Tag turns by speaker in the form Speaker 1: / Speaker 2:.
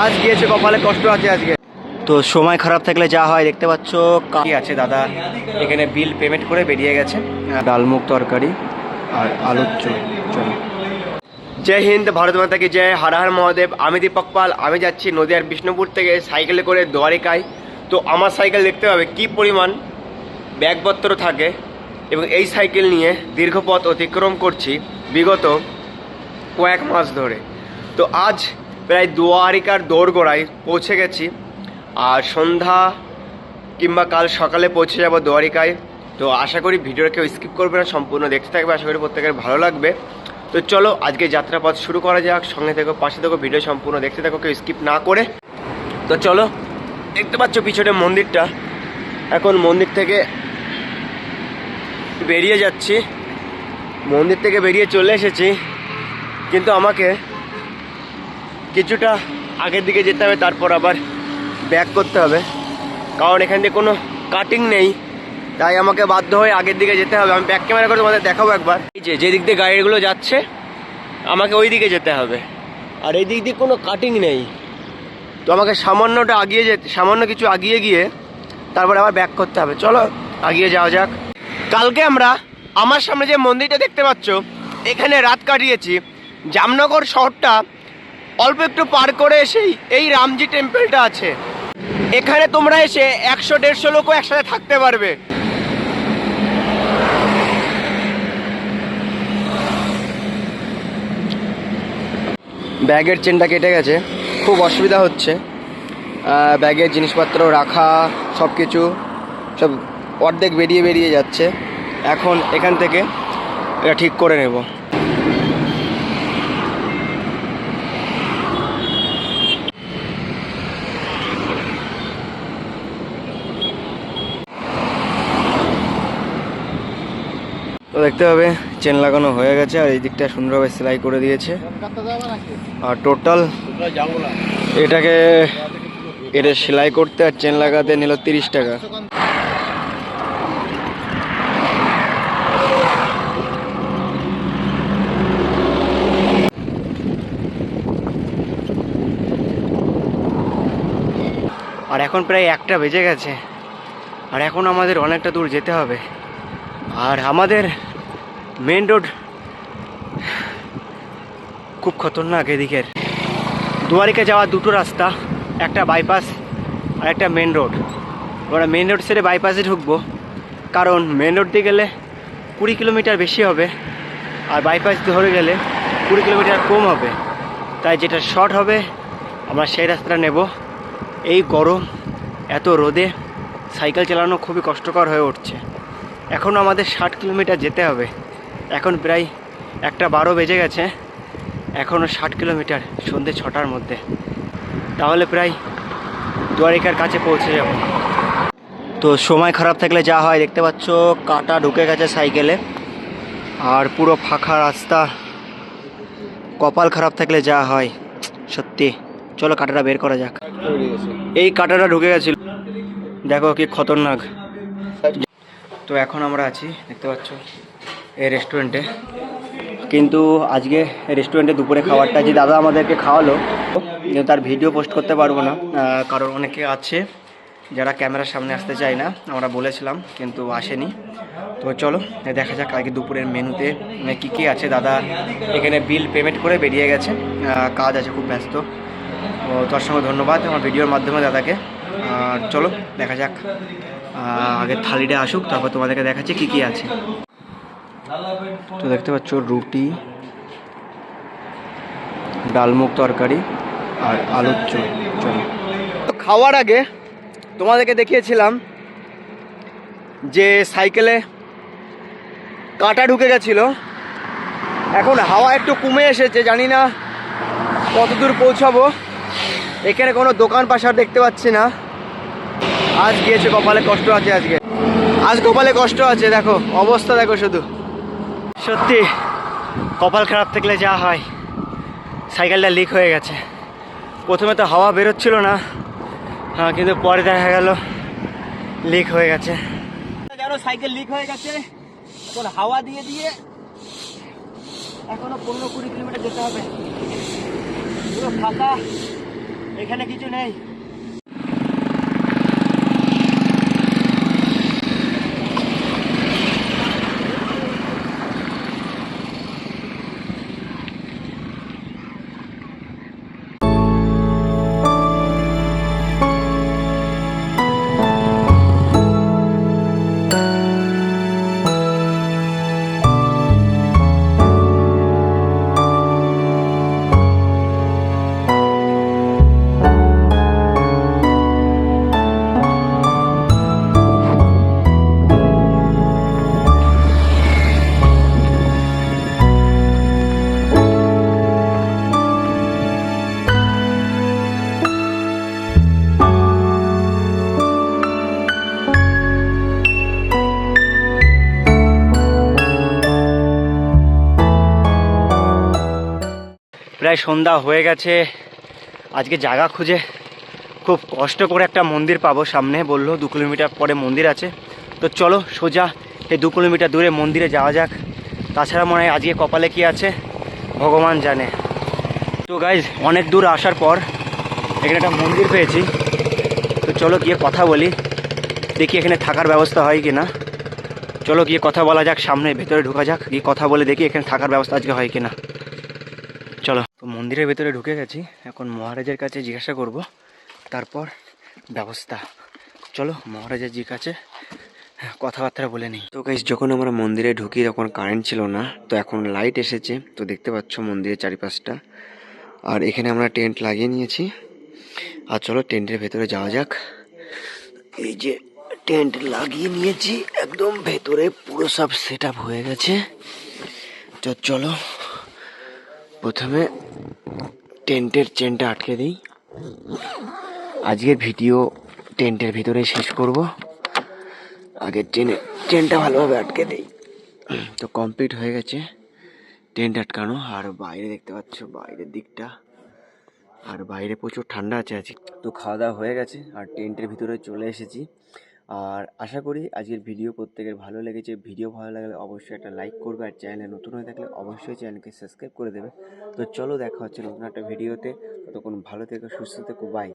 Speaker 1: আজ গিয়েছে কপালে কষ্ট আছে আজকে। তো সময় খারাপ থাকলে যা হয় দেখতে পাচ্ছ কি আছে দাদা? এখানে বিল পেমেন্ট করে বেরিয়ে গেছে। ডালমুখ তরকারি আর আলুর চলো জয় হিন্দ ভারত মাতা কি জয়। হর হর মহাদেব আমি দীপক পাল। আমি যাচ্ছি নদিয়ার বিষ্ণুপুর থেকে সাইকেলে করে দ্বারিকায়। তো আমার সাইকেল দেখতে পাবে কি পরিমাণ ব্যাগপত্র থাকে এবং এই সাইকেল নিয়ে দীর্ঘ পথ অতিক্রম করছি বিগত কয়েক মাস ধরে। তো আজ প্রায় দুয়ারিকার দোরগোড়ায় পৌঁছে গেছি। আর সন্ধ্যা কিংবা কাল সকালে পৌঁছে যাব দ্বারিকায় তো আশা করি ভিডিওটা কেউ স্কিপ করবে না, সম্পূর্ণ দেখতে থাকবে। আশা করি প্রত্যেকের ভালো লাগবে। তো চলো, আজকে যাত্রাপথ শুরু করা যাক। সঙ্গে থেকো, পাশে থেকো, ভিডিও সম্পূর্ণ দেখতে থাকো, কেউ স্কিপ না করে। তো চলো, দেখতে পাচ্ছ পিছনে মন্দিরটা। এখন মন্দির থেকে বেরিয়ে যাচ্ছি। মন্দির থেকে বেরিয়ে চলে এসেছি। কিন্তু আমাকে কিছুটা আগের দিকে যেতে হবে, তারপর আবার ব্যাক করতে হবে। কারণ এখান দিয়ে কোনো কাটিং নেই। তাই আমাকে বাধ্য হয়ে আগের দিকে যেতে হবে। আমি ব্যাক ক্যামেরা করে তোমাদের দেখাবো একবার। এই যে যে দিক দিয়ে গাড়িগুলো যাচ্ছে, আমাকে ওই দিকে যেতে হবে। আর এই দিক দিয়ে কোনো কাটিং নেই। তো আমাকে সামান্যটা আগিয়ে যেতে, সামান্য কিছু আগিয়ে গিয়ে তারপরে আবার ব্যাক করতে হবে। চলো, আগিয়ে যাওয়া যাক। কালকে আমরা, আমার সামনে যে মন্দিরটা দেখতে পাচ্ছ, এখানে রাত কাটিয়েছি। জামনগর শহরটা অল্প একটু পার করে এসেই এই রামজি টেম্পলটা আছে। এখানে তোমরা এসে একশো, দেড়শো লোকও একসাথে থাকতে পারবে। ব্যাগের চেনটা কেটে গেছে। খুব অসুবিধা হচ্ছে। ব্যাগের জিনিসপত্র রাখা সব কিছু সব অর্ধেক বেরিয়ে বেরিয়ে যাচ্ছে। এখন এখান থেকে এটা ঠিক করে নেব। তো দেখতে হবে, চেন লাগানো হয়ে গেছে আর এই দিকটা সুন্দরভাবে সেলাই করে দিয়েছে। আর টোটাল এটাকে এটা সেলাই করতে আর চেন লাগাতে নিল তিরিশ টাকা। আর এখন প্রায় একটা বেজে গেছে। আর এখন আমাদের অনেকটা দূর যেতে হবে। আর আমাদের মেন রোড খুব খতরনাক এদিকের। দুয়ারিকা যাওয়ার দুটো রাস্তা, একটা বাইপাস আর একটা মেন রোড আমরা মেন রোড ছেড়ে বাইপাসে ঢুকবো, কারণ মেন রোড দিয়ে গেলে কুড়ি কিলোমিটার বেশি হবে, আর বাইপাস ধরে গেলে কুড়ি কিলোমিটার কম হবে। তাই যেটা শর্ট হবে, আমরা সেই রাস্তাটা নেব। এই গরম, এত রোদে সাইকেল চালানো খুবই কষ্টকর হয়ে উঠছে। এখনও আমাদের ষাট কিলোমিটার যেতে হবে। এখন প্রায় একটা বারো বেজে গেছে। এখনও ষাট কিলোমিটার সন্ধ্যে ছটার মধ্যে। তাহলে প্রায় দ্বারিকার কাছে পৌঁছে যাব। তো সময় খারাপ থাকলে যা হয়, দেখতে পাচ্ছ, কাটা ঢুকে গেছে সাইকেলে। আর পুরো ফাঁকা রাস্তা। কপাল খারাপ থাকলে যা হয়, সত্যি। চলো কাটাটা বের করা যাক। এই কাটাটা ঢুকে গেছিল। দেখো কি খতরনাক। তো এখন আমরা আছি দেখতে পাচ্ছ এই রেস্টুরেন্টে কিন্তু আজকে রেস্টুরেন্টে দুপুরে খাবারটা যে দাদা আমাদেরকে খাওয়ালো কিন্তু তার ভিডিও পোস্ট করতে পারব না। কারণ অনেকে আছে যারা ক্যামেরার সামনে আসতে চায় না আমরা বলেছিলাম কিন্তু আসেনি। তো চলো দেখা যাক আজকে দুপুরের মেনুতে কী কী আছে। দাদা এখানে বিল পেমেন্ট করে বেরিয়ে গেছে। কাজ আছে খুব ব্যস্ত। তো তার সঙ্গে ধন্যবাদ আমার ভিডিওর মাধ্যমে দাদাকে। আর চলো দেখা যাক। আগে থালিটা আসুক, তারপর তোমাদেরকে দেখাচ্ছি কী কী আছে। তো দেখতে পাচ্ছ রুটি ডালমুখ তরকারি আর আলুর চো তো খাওয়ার আগে তোমাদেরকে দেখিয়েছিলাম যে সাইকেলে কাঁটা ঢুকে গেছিল। এখন হাওয়া একটু কমে এসেছে, জানি না কত দূর পৌঁছাবো। এখানে কোনো দোকান পাশার দেখতে পাচ্ছি না। আজ গিয়েছে, কপালে কষ্ট আছে আজকে। আজ কপালে কষ্ট আছে, দেখো, অবস্থা দেখো শুধু। সত্যি, কপাল খারাপ থাকলে যা হয়, সাইকেলটা লিক হয়ে গেছে। প্রথমে তো হাওয়া বেরোচ্ছিল না হ্যাঁ কিন্তু পরে দেখা গেল লিক হয়ে গেছে। জানো, সাইকেল লিক হয়ে গেছে, এখন হাওয়া দিয়ে দিয়ে এখনও পনেরো কুড়ি কিলোমিটার যেতে হবে। পুরো ফাঁকা, এখানে কিছু নেই। প্রায় সন্ধ্যা হয়ে গেছে। আজকে জায়গা খুঁজে খুব কষ্ট করে একটা মন্দির পাবো সামনে বলল, দু কিলোমিটার পরে মন্দির আছে। তো চলো সোজা এই দু কিলোমিটার দূরে মন্দিরে যাওয়া যাক। তাছাড়া মনে হয় আজকে কপালে কি আছে? ভগবান জানে। তো গাইজ অনেক দূর আসার পর এখানে একটা মন্দির পেয়েছি। তো চলো গিয়ে কথা বলি, দেখি এখানে থাকার ব্যবস্থা হয় কি না চলো গিয়ে কথা বলা যাক, সামনে ভেতরে ঢোকা যাক, গিয়ে কথা বলে দেখি এখানে থাকার ব্যবস্থা আজকে হয় কি না তো মন্দিরের ভেতরে ঢুকে গেছি। এখন মহারাজের কাছে জিজ্ঞাসা করব। তারপর ব্যবস্থা। চলো, মহারাজের কাছে কথাবার্তা বলে নিই। তো গাইস যখন আমরা মন্দিরে ঢুকি, তখন কারেন্ট ছিল না। তো এখন লাইট এসেছে। তো দেখতে পাচ্ছ মন্দিরের চারিপাশটা। আর এখানে আমরা টেন্ট লাগিয়ে নিয়েছি। আর চলো টেন্টের ভেতরে যাওয়া যাক। এই যে টেন্ট লাগিয়ে নিয়েছি, একদম ভেতরে পুরো সব সেট হয়ে গেছে। তো চলো, প্রথমে টেন্টের চেনটা আটকে দিই। আজকের ভিডিও টেন্টের ভিতরে শেষ করব। আগে টেনে টেনটা ভালোভাবে আটকে দিই। তো কমপ্লিট হয়ে গেছে। টেন্ট আটকানো। আর বাইরে দেখতে পাচ্ছ, বাইরের দিকটা। আর বাইরে প্রচুর ঠান্ডা আছে। আজকে তো খাওয়া দাওয়া হয়ে গেছে। আর টেন্টের ভিতরে চলে এসেছি। আর আশা করি আজকের ভিডিও প্রত্যেকের ভালো লেগেছে। ভিডিও ভালো লাগলে অবশ্যই একটা লাইক করবে আর চ্যানেলে নতুন হয়ে থাকলে অবশ্যই চ্যানেলকে সাবস্ক্রাইব করে দেবে। তো চলো দেখা হচ্ছে নতুন একটা ভিডিওতে। ততক্ষণ ভালো থেকে, সুস্থ থেকো বাই